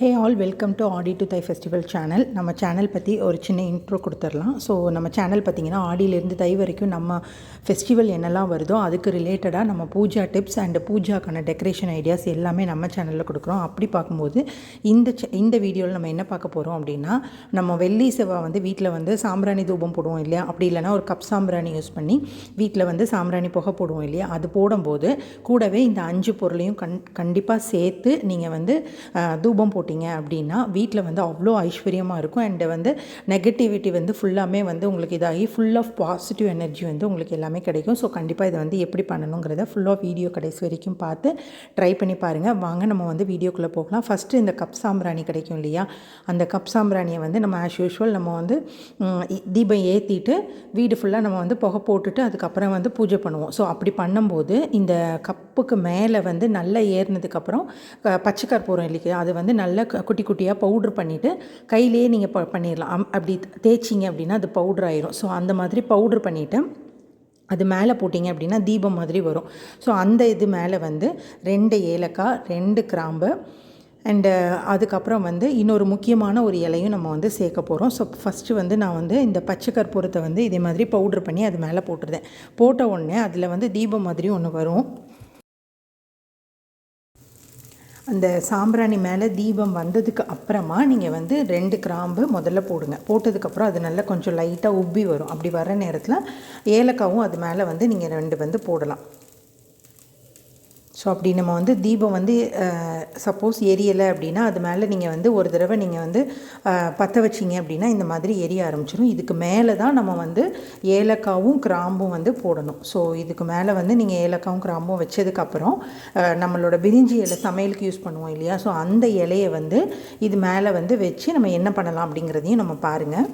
Hey all welcome to Aadi to Thai festival channel நம்ம channel பற்றி ஒரு சின்ன இன்ட்ரோ கொடுத்துடலாம். ஸோ நம்ம சேனல் பார்த்திங்கன்னா ஆடியிலேருந்து தை வரைக்கும் நம்ம ஃபெஸ்டிவல் என்னெல்லாம் வருதோ அதுக்கு ரிலேட்டடாக நம்ம பூஜா டிப்ஸ் அண்ட் பூஜாக்கான டெக்கரேஷன் ஐடியாஸ் எல்லாமே நம்ம சேனலில் கொடுக்குறோம். அப்படி பார்க்கும்போது இந்த இந்த வீடியோவில் நம்ம என்ன பார்க்க போகிறோம் அப்படின்னா நம்ம வெள்ளி செவ்வாய் வந்து வீட்டில் வந்து சாம்பிராணி தூபம் போடுவோம் இல்லையா? அப்படி இல்லைன்னா ஒரு கப் சாம்பிராணி யூஸ் பண்ணி வீட்டில் வந்து சாம்பிராணி புகை போடுவோம் இல்லையா? அது போடும்போது கூடவே இந்த அஞ்சு பொருளையும் கண் கண்டிப்பாக சேர்த்து நீங்கள் வந்து தூபம் போட்டு போட்டிங்க அப்படின்னா வீட்டில் வந்து அவ்வளோ ஐஸ்வர்யமாக இருக்கும். அண்டு வந்து நெகட்டிவிட்டி வந்து ஃபுல்லாமே வந்து உங்களுக்கு இதாகி ஃபுல் ஆஃப் பாசிட்டிவ் எனர்ஜி வந்து உங்களுக்கு எல்லாமே கிடைக்கும். ஸோ கண்டிப்பாக இதை வந்து எப்படி பண்ணணுங்கிறத ஃபுல்லாக வீடியோ கடைசி வரைக்கும் பார்த்து ட்ரை பண்ணி பாருங்கள் வாங்க நம்ம வந்து வீடியோக்குள்ளே போகலாம். ஃபஸ்ட்டு இந்த கப் சாம்பிராணி கிடைக்கும் இல்லையா? அந்த கப் சாம்பிராணியை வந்து நம்ம ஆஸ் யூஷுவல் நம்ம வந்து தீபம் ஏற்றிட்டு வீடு ஃபுல்லாக நம்ம வந்து புகை போட்டுட்டு அதுக்கப்புறம் வந்து பூஜை பண்ணுவோம். ஸோ அப்படி பண்ணும்போது இந்த கப்புக்கு மேலே வந்து நல்லா ஏறினதுக்கப்புறம் க- பச்சை கற்பூரம் இல்லையா? அது வந்து நல்லா நல்லா குட்டி குட்டியாக பவுட்ரு பண்ணிவிட்டு கையிலேயே நீங்கள் ப பண்ணிடலாம் அம்- அப்படி தேய்ச்சிங்க அப்படின்னா அது பவுட்ரு ஆயிரும். ஸோ அந்த மாதிரி பவுட்ரு பண்ணிவிட்டு அது மேலே போட்டிங்க அப்படின்னா தீபம் மாதிரி வரும். ஸோ அந்த இது மேலே வந்து ரெண்டு ஏலக்காய் ரெண்டு கிராம்பு அண்டு அதுக்கப்புறம் வந்து இன்னொரு முக்கியமான ஒரு இலையும் நம்ம வந்து சேர்க்க போகிறோம் ஸோ ஃபஸ்ட்டு வந்து நான் வந்து இந்த பச்சை கற்பூரத்தை வந்து இதே மாதிரி பவுட்ரு பண்ணி அது மேலே போட்டுருந்தேன் போட்ட உடனே அதில் வந்து தீபம் மாதிரி ஒன்று வரும். அந்த சாம்பிராணி மேலே தீபம் வந்ததுக்கு அப்புறமா நீங்கள் வந்து ரெண்டு கிராம்பு முதல்ல போடுங்க. போட்டதுக்கப்புறம் அது நல்லா கொஞ்சம் லைட்டாக உப்பி வரும். அப்படி வர நேரத்தில் ஏலக்காவும் அது மேலே வந்து நீங்கள் ரெண்டு வந்து போடலாம். ஸோ அப்படி நம்ம வந்து தீபம் வந்து சப்போஸ் எரியலை அப்படின்னா அது மேலே நீங்கள் வந்து ஒரு தடவை நீங்கள் வந்து பற்ற வச்சிங்க அப்படின்னா இந்த மாதிரி எரிய ஆரம்பிச்சிடும் இதுக்கு மேலே தான் நம்ம வந்து ஏலக்காவும் கிராம்பும் வந்து போடணும். ஸோ இதுக்கு மேலே வந்து நீங்கள் ஏலக்காவும் கிராம்பும் வச்சதுக்கப்புறம் நம்மளோட பிரிஞ்சி இலை சமையலுக்கு யூஸ் பண்ணுவோம் இல்லையா? ஸோ அந்த இலையை வந்து இது மேலே வந்து வச்சு நம்ம என்ன பண்ணலாம் அப்படிங்கிறதையும் நம்ம பாருங்கள்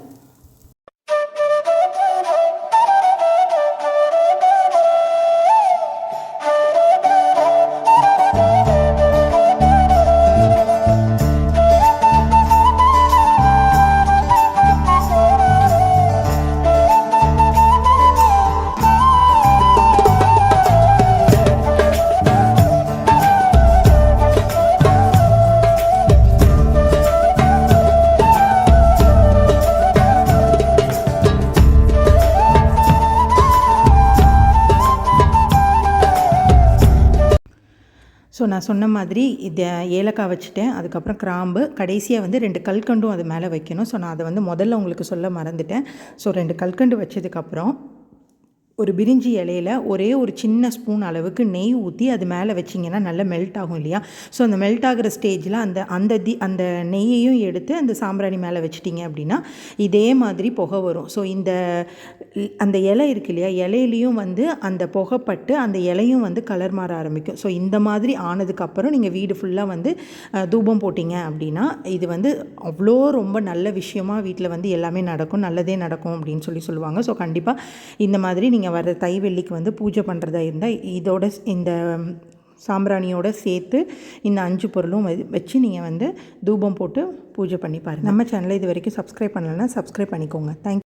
ஸோ நான் சொன்ன மாதிரி இது ஏலக்காய் வச்சுட்டேன். அதுக்கப்புறம் கிராம்பு கடைசியாக வந்து ரெண்டு கல்கண்டும் அது மேலே வைக்கணும். ஸோ நான் அதை வந்து முதல்ல உங்களுக்கு சொல்ல மறந்துட்டேன். ஸோ ரெண்டு கல்கண்டு வச்சதுக்கப்புறம் ஒரு பிரிஞ்சி இலையில ஒரே ஒரு சின்ன ஸ்பூன் அளவுக்கு நெய் ஊற்றி அது மேலே வச்சிங்கன்னா நல்லா மெல்ட் ஆகும் இல்லையா? ஸோ அந்த மெல்ட் ஆகிற ஸ்டேஜில் அந்த அந்த தி அந்த நெய்யையும் எடுத்து அந்த சாம்பிராணி மேலே வச்சிட்டிங்க அப்படின்னா இதே மாதிரி புகை வரும். ஸோ இந்த அந்த இலை இருக்கு இல்லையா? இலையிலையும் வந்து அந்த புகைப்பட்டு அந்த இலையும் வந்து கலர் மாற ஆரம்பிக்கும். ஸோ இந்த மாதிரி ஆனதுக்கப்புறம் நீங்கள் வீடு ஃபுல்லாக வந்து தூபம் போட்டிங்க அப்படின்னா இது வந்து அவ்வளோ ரொம்ப நல்ல விஷயமா வீட்டில் வந்து எல்லாமே நடக்கும். நல்லதே நடக்கும் அப்படின்னு சொல்லி சொல்லுவாங்க. ஸோ கண்டிப்பாக இந்த மாதிரி நீங்கள் வர தை வெள்ளிக்கு வந்து பூஜை பண்ணுறதா இருந்தால் இதோட இந்த சாம்பிராணியோட சேர்த்து இந்த அஞ்சு பொருளும் வச்சு நீங்கள் வந்து தூபம் போட்டு பூஜை பண்ணி பாருங்கள் நம்ம சேனலை இது வரைக்கும் சப்ஸ்கிரைப் பண்ணலைன்னா சப்ஸ்கிரைப் பண்ணிக்கோங்க. தேங்க்